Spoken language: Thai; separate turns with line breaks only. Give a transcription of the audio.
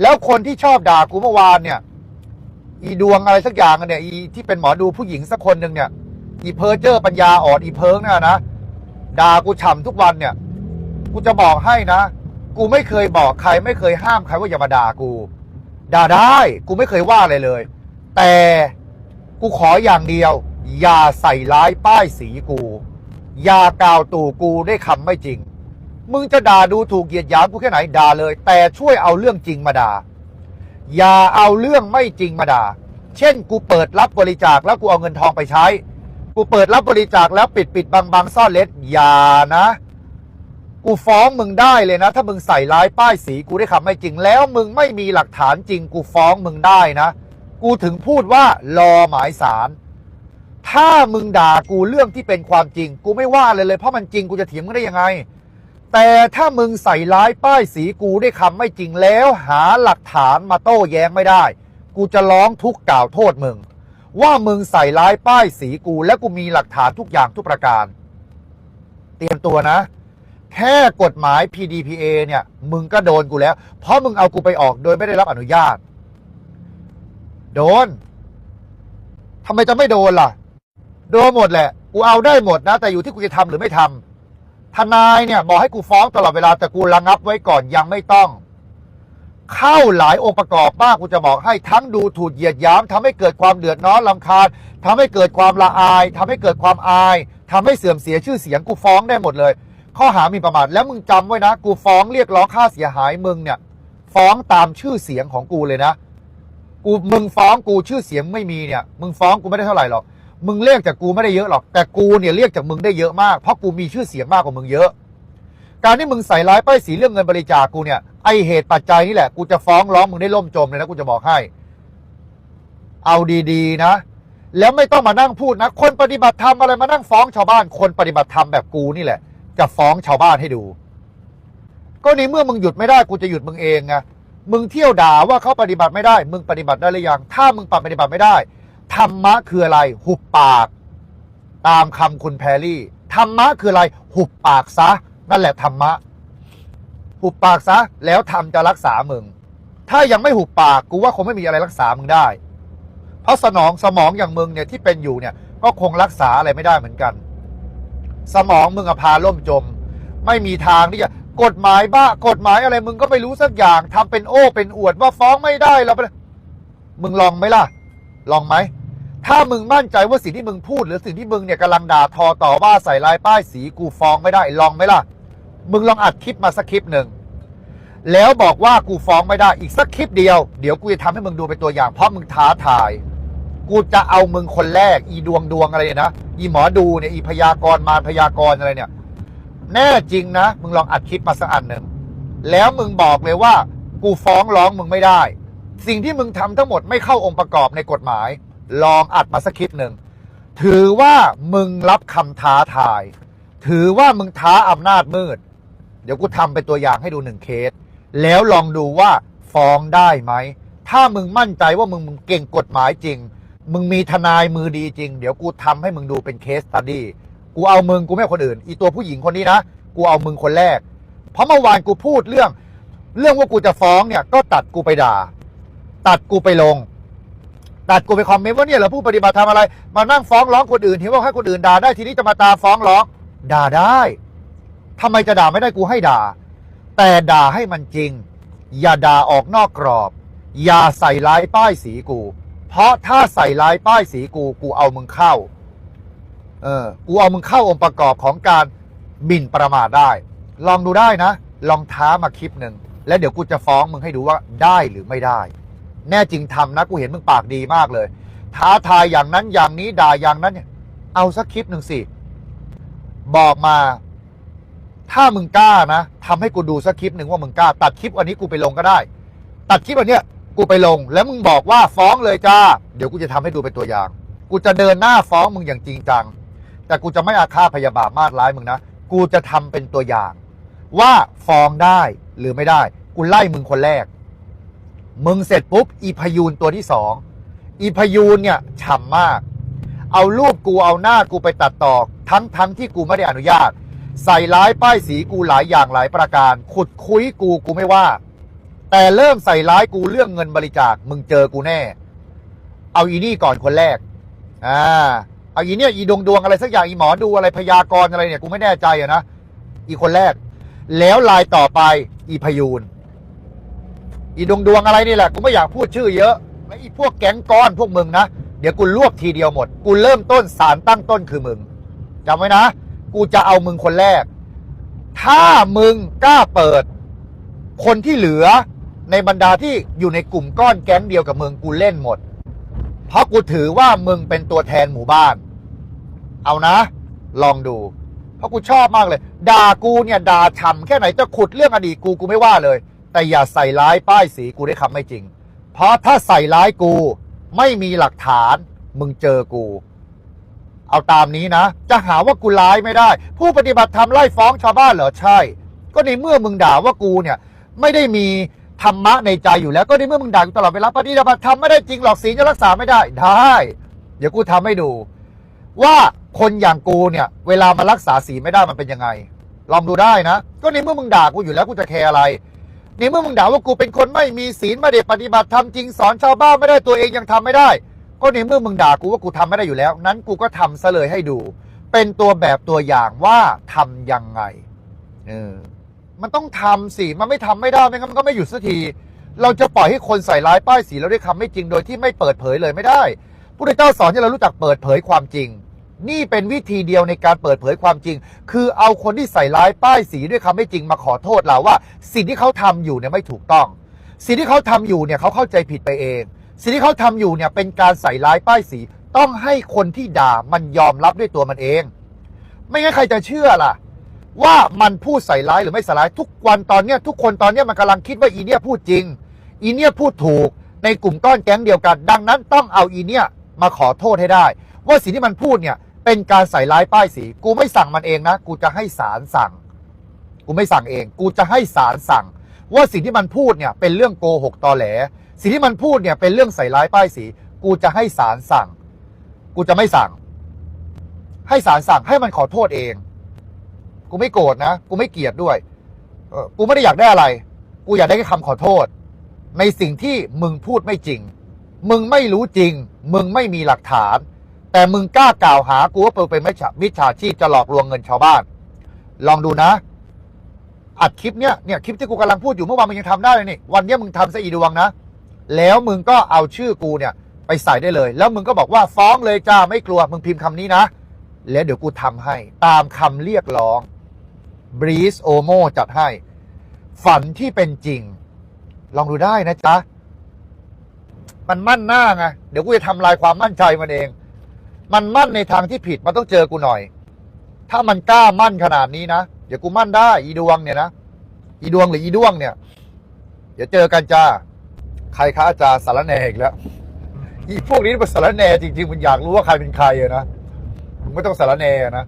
แล้วคนที่ชอบด่ากูเมื่อวานเนี่ย อีดวงอะไรสักอย่างอะเนี่ยอีที่เป็นหมอดูผู้หญิงสักคนหนึ่งเนี่ย อีเพอร์เจอร์ปัญญาอ่อนอีเพิงเนี่ยนะด่ากูฉ่ำทุกวันเนี่ย กูจะบอกให้นะ กูไม่เคยบอกใคร ไม่เคยห้ามใครว่าอย่ามาด่ากู ด่าได้ กูไม่เคยว่าอะไรเลย แต่กูขออย่างเดียว อย่าใส่ร้ายป้ายสีกู อย่ากล่าวตู่กูได้วยคำไม่จริง มึงจะด่าดูถูกเหยียดหยามกูแค่ไหนด่าเลย แต่ช่วยเอาเรื่องจริงมาด่า อย่าเอาเรื่องไม่จริงมาด่า เช่น กูเปิดรับบริจาคแล้วกูเอาเงินทองไปใช้ กูเปิดรับบริจาคแล้วปิดปิดบังบังซ่อนเล็ดอย่านะ กูฟ้องมึงได้เลยนะ ถ้ามึงใส่ร้ายป้ายสีกูได้คำไม่จริงแล้วมึงไม่มีหลักฐานจริง กูฟ้องมึงได้นะ กูถึงพูดว่ารอหมายสารถ้ามึงด่ากูเรื่องที่เป็นความจริง กูไม่ว่าเลยเลยเพราะมันจริงกูจะเถียงมึงได้ยังไง แต่ถ้ามึงใส่ร้ายป้ายสีกูได้วยคำไม่จริงแล้ว หาหลักฐานมาโต้แย้งไม่ได้ กูจะร้องทุกข์กล่าวโทษมึง ว่ามึงใส่ร้ายป้ายสีกู และกูมีหลักฐานทุกอย่างทุกประการ เตรียมตัวนะ แค่กฎหมาย PDPA เนี่ย มึงก็โดนกูแล้ว เพราะมึงเอากูไปออกโดยไม่ได้รับอนุญาต โดนทำไมจะไม่โดนล่ะ โดนหมดแหละ กูเอาได้หมดนะ แต่อยู่ที่กูจะทำหรือไม่ทำ ทนายเนี่ยบอกให้กูฟ้องตลอดเวลาแต่กูระงับไว้ก่อนยังไม่ต้อง เข้าหลายองค์ประกอบมากกูจะบอกให้ทั้งดูถูกเหยียดหยามทำให้เกิดความเดือดร้อนลำคาญทำให้เกิดความละอายทำให้เกิดความอายทำให้เสื่อมเสียชื่อเสียงกูฟ้องได้หมดเลย ข้อหามีประมาทแล้วมึงจำไว้นะ กูฟ้องเรียกร้องค่าเสียหายมึงเนี่ย ฟ้องตามชื่อเสียงของกูเลยนะ กูมึงฟ้องกูชื่อเสียงไม่มีเนี่ย มึงฟ้องกูไม่ได้เท่าไหร่หรอก มึงเรียกจากกูไม่ได้เยอะหรอก แต่กูเนี่ยเรียกจากมึงได้เยอะมาก เพราะกูมีชื่อเสียงมากกว่ามึงเยอะ การที่มึงใส่ร้ายป้ายสีเรื่องเงินบริจาคกูเนี่ย ไอเหตุปัจจัยนี่แหละ กูจะฟ้องร้องมึงได้ล่มจมเลยนะกูจะบอกให้ เอาดีๆนะ แล้วไม่ต้องมานั่งพูดนะ คนปฏิบัติธรรมอะไรมานั่งฟ้องชาวบ้าน คนปฏิบัติธรรมแบบกูนี่แหละ จะฟ้องชาวบ้านให้ดู ก็ในเมื่อมึงหยุดไม่ได้กูจะหยุดมึงเองไง มึงเที่ยวด่าว่าเขาปฏิบัติไม่ได้ มึงปฏิบัติได้หรือยัง ถ้ามึงปฏิบัติไม่ได้ ธรรมะคืออะไร หุบปาก ตามคำคุณแพรรี่ธรรมะคืออะไร หุบปากซะ นั่นแหละธรรมะ หุบปากซะ แล้วธรรมจะรักษามึง ถ้ายังไม่หุบปากกูว่าคงไม่มีอะไรรักษามึงได้ เพราะสนองสมองอย่างมึงเนี่ยที่เป็นอยู่เนี่ย ก็คงรักษาอะไรไม่ได้เหมือนกัน สมองมึงอะพาล่มจม ไม่มีทางที่จะกฎหมายบ้ากฎหมายอะไรมึงก็ไม่รู้สักอย่างทำเป็นโอ้เป็นอวดว่าฟ้องไม่ได้เราไปมึงลองไหมล่ะ ลองไหม ถ้ามึงมั่นใจว่าสิ่งที่มึงพูด หรือสิ่งที่มึงเนี่ยกำลังด่าทอต่อว่าใส่ลายป้ายสีกูฟ้องไม่ได้ลองไหมล่ะ มึงลองอัดคลิปมาสักคลิปหนึ่งแล้วบอกว่ากูฟ้องไม่ได้อีกสักคลิปเดียว เดี๋ยวกูจะทำให้มึงดูเป็นตัวอย่าง เพราะมึงท้าทาย กูจะเอามึงคนแรก อีดวงดวงอะไรเนี่ยนะอีหมอดูเนี่ยอีพยากรมารพยากรอะไรเนี่ย แน่จริงนะ มึงลองอัดคลิปมาสักอันหนึ่งแล้วมึงบอกเลยว่า กูฟ้องร้องมึงไม่ได้ สิ่งที่มึงทำทั้งหมดไม่เข้าองค์ประกอบในกฎหมาย ลองอัดมาสักคลิปหนึ่ง ถือว่ามึงรับคำท้าทาย ถือว่ามึงท้าอำนาจมืด เดี๋ยวกูทำเป็นตัวอย่างให้ดูหนึ่งเคส แล้วลองดูว่าฟ้องได้ไหม ถ้ามึงมั่นใจว่ามึงมึงเก่งกฎหมายจริง มึงมีทนายมือดีจริง เดี๋ยวกูทำให้มึงดูเป็นเคสตัดดี้ กูเอามึงกูไม่คนอื่น อีตัวผู้หญิงคนนี้นะ กูเอามึงคนแรก เพราะเมื่อวานกูพูดเรื่อง เรื่องว่ากูจะฟ้องเนี่ย ก็ตัดกูไปด่า ตัดกูไปลง ตัดกูไปคอมเมนต์ว่าเนี่ยเหรอผู้ปฏิบัติทำอะไร มานั่งฟ้องร้องคนอื่นเห็นว่าให้คนอื่นด่าได้ทีนี้จะมาตาฟ้องร้อง ด่าได้ทำไมจะด่าไม่ได้กูให้ด่า แต่ด่าให้มันจริง อย่าด่าออกนอกกรอบ อย่าใส่ร้ายป้ายสีกู เพราะถ้าใส่ร้ายป้ายสีกูกูเอามึงเข้า เออ กูเอามึงเข้าองค์ประกอบของการหมิ่นประมาทได้ ลองดูได้นะ ลองท้ามาคลิปหนึ่งแล้วเดี๋ยวกูจะฟ้องมึงให้ดูว่าได้หรือไม่ได้ แน่จริงทำนะกูเห็นมึงปากดีมากเลย ท้าทายอย่างนั้นอย่างนี้ด่าอย่างนั้นเนี่ยเอาสักคลิปหนึ่งสิ บอกมา ถ้ามึงกล้านะทำให้กูดูสักคลิปหนึ่งว่ามึงกล้า ตัดคลิปวันนี้กูไปลงก็ได้ ตัดคลิปวันเนี้ยกูไปลง แล้วมึงบอกว่าฟ้องเลยจ้า เดี๋ยวกูจะทำให้ดูเป็นตัวอย่าง กูจะเดินหน้าฟ้องมึงอย่างจริงจัง แต่กูจะไม่อาฆาตพยาบาทมาดร้ายมึงนะ กูจะทำเป็นตัวอย่าง ว่าฟ้องได้หรือไม่ได้ กูไล่มึงคนแรก มึงเสร็จปุ๊บอีพยูนตัวที่สองอีพยูนเนี่ยฉ่ำมาก เอารูปกูเอาหน้ากูไปตัดต่อทั้งทั้งที่กูไม่ได้อนุญาต ใส่ร้ายป้ายสีกูหลายอย่างหลายประการ ขุดคุยกูกูไม่ว่า แต่เริ่มใส่ร้ายกูเรื่องเงินบริจาคมึงเจอกูแน่ เอาอีนี่ก่อนคนแรกอ่าเอาอีเนี่ยอีดวงดวงอะไรสักอย่างอีหมอดูอะไรพยากรณ์อะไรเนี่ยกูไม่แน่ใจอะนะอีคนแรก แล้วลายต่อไปอีพยูน อีดวงดวงอะไรนี่แหละกูไม่อยากพูดชื่อเยอะและอีพวกแก๊งก้อนพวกมึงนะ เดี๋ยวกูรวบทีเดียวหมด กูเริ่มต้นสารตั้งต้นคือมึงจำไว้นะ กูจะเอามึงคนแรก ถ้ามึงกล้าเปิด คนที่เหลือในบรรดาที่อยู่ในกลุ่มก้อนแก๊งเดียวกับมึงกูเล่นหมด เพราะกูถือว่ามึงเป็นตัวแทนหมู่บ้าน เอานะ ลองดู เพราะกูชอบมากเลย ด่ากูเนี่ยด่าฉ่ำแค่ไหนจะขุดเรื่องอดีตกูกูไม่ว่าเลย แต่อย่าใส่ร้ายป้ายสีกูได้คำไม่จริง เพราะถ้าใส่ร้ายกูไม่มีหลักฐานมึงเจอกู เอาตามนี้นะ จะหาว่ากูร้ายไม่ได้ ผู้ปฏิบัติธรรมไล่ฟ้องชาวบ้านเหรอใช่ ก็ในเมื่อมึงด่าว่ากูเนี่ย ไม่ได้มีธรรมะในใจอยู่แล้วก็ในเมื่อมึงด่ากูตลอดเวลาปฏิบัติธรรมไม่ได้จริงหรอกศีลจะรักษาไม่ได้ได้ เดี๋ยวกูทำให้ดู ว่าคนอย่างกูเนี่ย เวลามารักษาศีลไม่ได้มันเป็นยังไง ลองดูได้นะ ก็ในเมื่อมึงด่ากูอยู่แล้วกูจะแคร์อะไร นเมื่อมึงด่าว่ากูเป็นคนไม่มีศีลไม่ได้ปฏิบัติธรรมจริงสอนชาวบ้านไม่ได้ตัวเองยังทำไม่ได้ ก็ในเมื่อมึงด่ากูว่ากูทำไม่ได้อยู่แล้ว นั้นกูก็ทำซะเลยให้ดู เป็นตัวแบบตัวอย่างว่าทำยังไงเออมันต้องทำสิมันไม่ทำไม่ได้ไม่งั้นมันก็ไม่หยุดสักที เราจะปล่อยให้คนใส่ร้ายป้ายสีเราด้วยคำไม่จริงโดยที่ไม่เปิดเผยเลยไม่ได้พุทธเจ้าสอนให้เรารู้จักเปิดเผยความจริง นี่เป็นวิธีเดียวในการเปิดเผยความจริง คือเอาคนที่ใส่ร้ายป้ายสีด้วยคำไม่จริงมาขอโทษเราว่า สิ่งที่เขาทำอยู่เนี่ยไม่ถูกต้อง สิ่งที่เขาทำอยู่เนี่ยเขาเข้าใจผิดไปเอง สิ่งที่เขาทำอยู่เนี่ยเป็นการใส่ร้ายป้ายสี ต้องให้คนที่ด่ามันยอมรับด้วยตัวมันเอง ไม่งั้นใครจะเชื่อล่ะ ว่ามันพูดใส่ร้ายหรือไม่ใส่ร้ายทุกวันตอนเนี้ยทุกคนตอนเนี้ยมันกำลังคิดว่าอีเนี่ยพูดจริง อีเนี่ยพูดถูกในกลุ่มก้อนแก๊งเดียวกัน ดังนั้นต้องเอาอีเนี่ยมาขอโทษให้ได้ ว่าสิ่งที่มันพูดเนี่ย เป็นการใส่ร้ายป้ายสี กูไม่สั่งมันเองนะ กูจะให้ศาลสั่ง กูไม่สั่งเอง กูจะให้ศาลสั่ง ว่าสิ่งที่มันพูดเนี่ยเป็นเรื่องโกหกตอแหล สิ่งที่มันพูดเนี่ยเป็นเรื่องใส่ร้ายป้ายสี กูจะให้ศาลสั่ง กูจะไม่สั่ง ให้ศาลสั่งให้มันขอโทษเอง กูไม่โกรธนะ กูไม่เกลียดด้วย กูไม่ได้อยากได้อะไร กูอยากได้แค่คำขอโทษ ในสิ่งที่มึงพูดไม่จริง มึงไม่รู้จริง มึงไม่มีหลักฐาน แต่มึงกล้ากล่าวหากูว่าเปิดเป็นมิจฉามิจฉาชีพจะหลอกลวงเงินชาวบ้าน ลองดูนะ อัดคลิปเนี้ยเนี่ยคลิปที่กูกำลังพูดอยู่เมื่อวานมึงยังทำได้เลยนี่ วันนี้มึงทำซะอีดวงนะ แล้วมึงก็เอาชื่อกูเนี่ยไปใส่ได้เลย แล้วมึงก็บอกว่าฟ้องเลยจ้าไม่กลัวมึงพิมพ์คำนี้นะ แล้วเดี๋ยวกูทำให้ ตามคำเรียกร้องบรีสโอโมจัดให้ ฝันที่เป็นจริง ลองดูได้นะจ๊ะ มันมั่นหน้าไงเดี๋ยวกูจะทำลายความมั่นใจมันเอง มันมั่นในทางที่ผิดมันต้องเจอกูหน่อย ถ้ามันกล้ามั่นขนาดนี้นะเดี๋ยวกูมั่นได้ อีดวงเนี่ยนะอีดวงหรืออีดวงเนี่ย เดี๋ยวเจอกันจ้าใครคะอาจารย์สารแหนอีกแล้วอีพวกนี้มันสารแหนจริงๆมันอยากรู้ว่าใครเป็นใครอะนะมึงไม่ต้องสารแหน่นะ